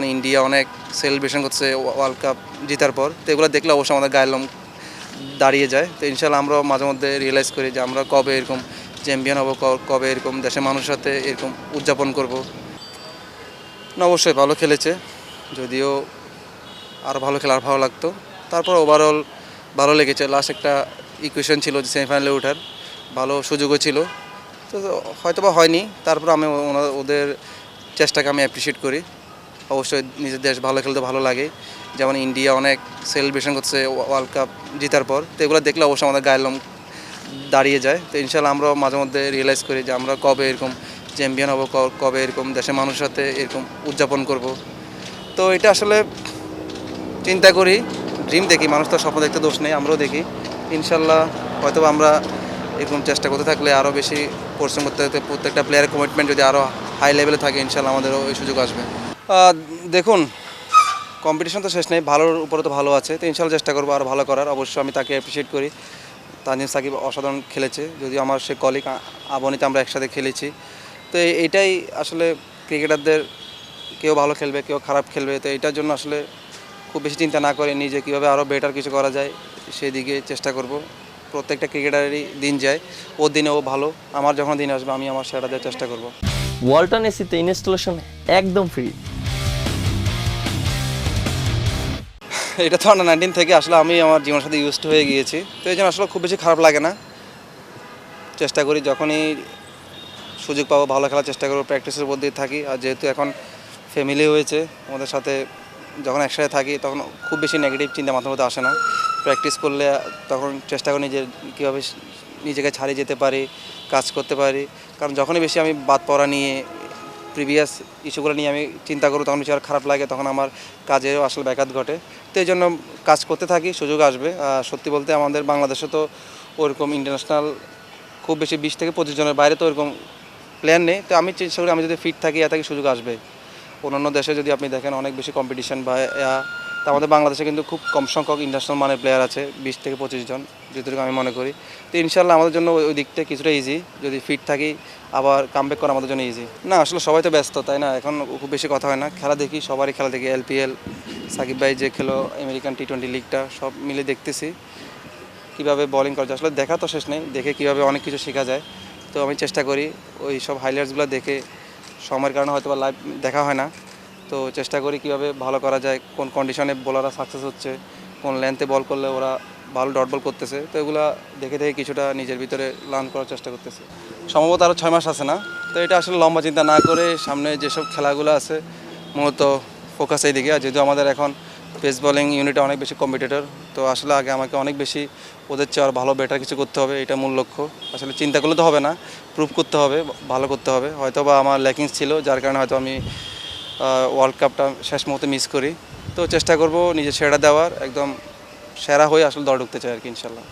যেমন ইন্ডিয়া অনেক সেলিব্রেশন করছে ওয়ার্ল্ড কাপ জেতার পর। তো এগুলো দেখলে অবশ্যই আমাদের গায়ের লোম দাঁড়িয়ে যায়। তো ইনশাল্লাহ আমরাও মাঝে মধ্যে রিয়েলাইজ করি যে আমরা কবে এরকম চ্যাম্পিয়ন হব কবে এরকম দেশের মানুষের সাথে এরকম উদযাপন করব। না, অবশ্যই ভালো খেলেছে, যদিও আরও ভালো খেলে, আর ভালো লাগতো। তারপর ওভারঅল ভালো লেগেছে। লাস্ট একটা ইকুয়েশন ছিল যে সেমিফাইনালে ওঠার, ভালো সুযোগও ছিল। তো হয়তো বা হয়নি, তারপর আমি ওদের চেষ্টাকে আমি অ্যাপ্রিসিয়েট করি। অবশ্যই নিজের দেশ ভালো খেলতে ভালো লাগে। যেমন ইন্ডিয়া অনেক সেলিব্রেশন করছে ওয়ার্ল্ড কাপ জেতার পর। তো এগুলো দেখলে অবশ্যই আমাদের গায়ের লোম দাঁড়িয়ে যায়। তো ইনশাল্লাহ আমরাও মাঝে মধ্যে রিয়েলাইজ করি যে আমরা কবে এরকম চ্যাম্পিয়ন হব কবে এরকম দেশের মানুষের সাথে এরকম উদযাপন করব। তো এটা আসলে চিন্তা করি ড্রিম দেখি, মানুষ তো স্বপ্ন দেখতে দোষ নেই, আমরাও দেখি। ইনশাল্লাহ হয়তো আমরা এরকম চেষ্টা করতে থাকলে আরও বেশি পরিশ্রম করতে করতে প্রত্যেকটা প্লেয়ারের কমিটমেন্ট যদি আরও হাই লেভেলে থাকে ইনশাল্লাহ আমাদেরও এই সুযোগ আসবে। দেখুন কম্পিটিশন তো শেষ নেই, ভালোর উপরে তো ভালো আছে, তো ইনশাল্লাহ চেষ্টা করব আরও ভালো করার, অবশ্যই আমি তাকে অ্যাপ্রিসিয়েট করি। তানজিম সাকিব অসাধারণ খেলেছে, যদিও আমার সে কলিগ আবনিতে আমরা একসাথে খেলেছি। তো এইটাই আসলে ক্রিকেটারদের কেউ ভালো খেলবে, কেউ খারাপ খেলবে, তো এটার জন্য আসলে খুব বেশি চিন্তা না করে নিজে কীভাবে আরও বেটার কিছু করা যায় সেই দিকে চেষ্টা করব। প্রত্যেকটা ক্রিকেটারেরই দিন যায় ওর দিনে ও ভালো, আমার যখন দিন আসবে, আমি আমার সেটা দেওয়ার চেষ্টা করব। ওয়ালটন এসিতে ইনস্টলেশন একদম ফ্রি এটা তো আন্ডার নাইনটিন থেকে আসলে আমি আমার জীবনের সাথে ইউজড হয়ে গিয়েছি। তো এই জন্য আসলে খুব বেশি খারাপ লাগে না। চেষ্টা করি যখনই সুযোগ পাবো ভালো খেলার চেষ্টা করব প্র্যাকটিসের মধ্যে থাকি। আর যেহেতু এখন ফ্যামিলি হয়েছে, আমাদের সাথে যখন একসাথে থাকি তখন খুব বেশি নেগেটিভ চিন্তা মাথার মধ্যে আসে না। প্র্যাকটিস করলে তখন চেষ্টা করি নিজের কীভাবে নিজেকে ছাড়িয়ে যেতে পারি, কাজ করতে পারি। কারণ যখনই বেশি আমি বাদ পড়া নিয়ে প্রিভিয়াস ইস্যুগুলো নিয়ে আমি চিন্তা করব তখন বেশি খারাপ লাগে তখন আমার কাজেও আসলে ব্যাঘাত ঘটে। তো এই জন্য কাজ করতে থাকি সুযোগ আসবে। সত্যি বলতে আমাদের বাংলাদেশে তো ওরকম ইন্টারন্যাশনাল খুব বেশি বিশ থেকে পঁচিশ জনের বাইরে তো ওরকম প্ল্যান নেই। তো আমি চেষ্টা করি আমি যদি ফিট থাকি এত সুযোগ আসবে। অন্যান্য দেশে যদি আপনি দেখেন অনেক বেশি কম্পিটিশন বা ইয়া, তা আমাদের বাংলাদেশে কিন্তু খুব কম সংখ্যক ইন্টারন্যাশনাল মানের প্লেয়ার আছে বিশ থেকে পঁচিশ জন যতটুকু আমি মনে করি। তো ইনশাল্লাহ আমাদের জন্য ওই দিকটা কিছুটা ইজি যদি ফিট থাকি আবার কামব্যাক করা আমাদের জন্য ইজি না, আসলে সবাই তো ব্যস্ত, তাই না? এখন খুব বেশি কথা হয় না। খেলা দেখি, সবারই খেলা দেখি এলপিএল সাকিব ভাই যে খেলো আমেরিকান টি টোয়েন্টি লিগটা সব মিলে দেখতেছি। কীভাবে বলিং করা যায়? আসলে দেখা তো শেষ নেই, দেখে কীভাবে অনেক কিছু শেখা যায়। তো আমি চেষ্টা করি ওই সব হাইলাইটসগুলো দেখে, সময়ের কারণে হয়তো বা লাইভ দেখা হয় না। তো চেষ্টা করি কীভাবে ভালো করা যায়, কোন কন্ডিশনে বোলাররা সাকসেস হচ্ছে, কোন লেন্থে বল করলে ওরা ভালো ডট বল করতেছে, তো এগুলো দেখে দেখে কিছুটা নিজের ভিতরে লার্ন করার চেষ্টা করতেছে। সম্ভবত আরও ছয় মাস আছে না? তো এটা আসলে লম্বা চিন্তা না করে সামনে যেসব খেলাগুলো আছে, মূলত ফোকাস এই দিকে আর যেহেতু আমাদের এখন পেস বোলিং ইউনিটে অনেক বেশি কম্পিটিটর তো আসলে আগে আমাকে অনেক বেশি ওদের চেয়ে আর ভালো বেটার কিছু করতে হবে, এটা মূল লক্ষ্য। আসলে চিন্তা করলে তো হবে না প্রুভ করতে হবে, ভালো করতে হবে। হয়তো বা আমার ল্যাকিংস ছিল, যার কারণে হয়তো আমি ওয়ার্ল্ড কাপটা শেষ মুহূর্তে মিস করি। তো চেষ্টা করব নিজের সেরা দেওয়ার, একদম সেরা হয়ে আসলে দল ঢুকতে চাই আর কি ইনশাল্লাহ।